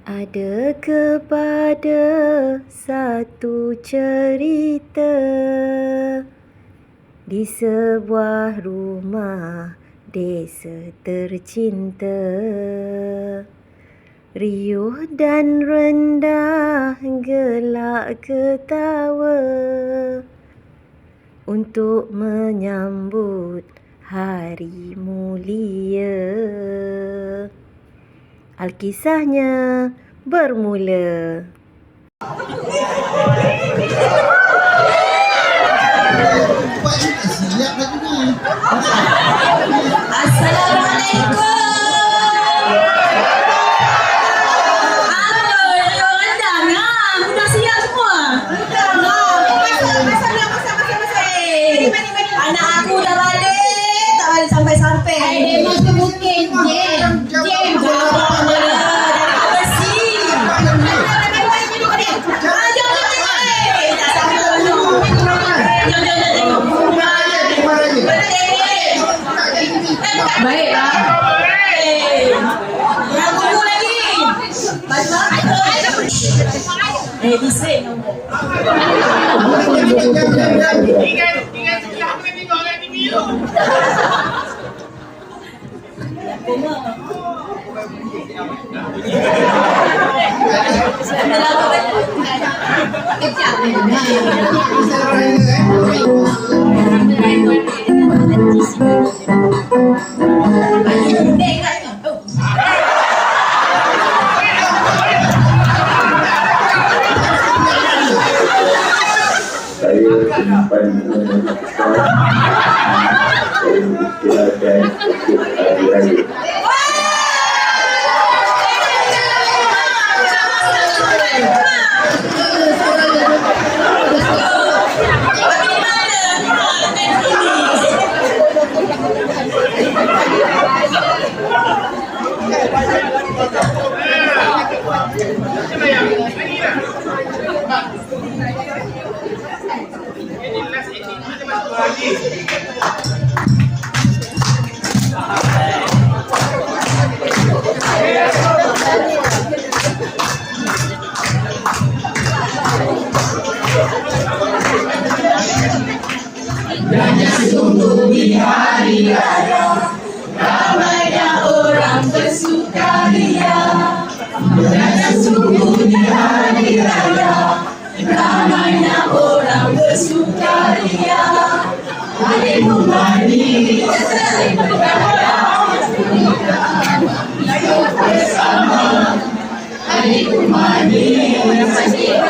Ada kepada satu cerita di sebuah rumah desa tercinta. Riuh dan rendah gelak ketawa untuk menyambut hari mulia. Alkisahnya bermula. Assalamualaikum. Anak aku dah balik, tak balik sampai-sampai. Ada masa mungkin jam jam Ele sei. não. you. बाकी Hari Raya, Ramaya orang bersukaria. Raya sungguh di Hari Raya, Ramaya orang bersukaria. Thank you.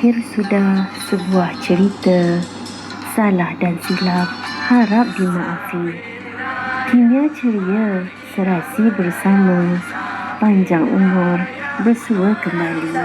Berakhir sudah sebuah cerita Salah dan silap harap dimaafi Kimia ceria serasi bersama Panjang umur bersua kembali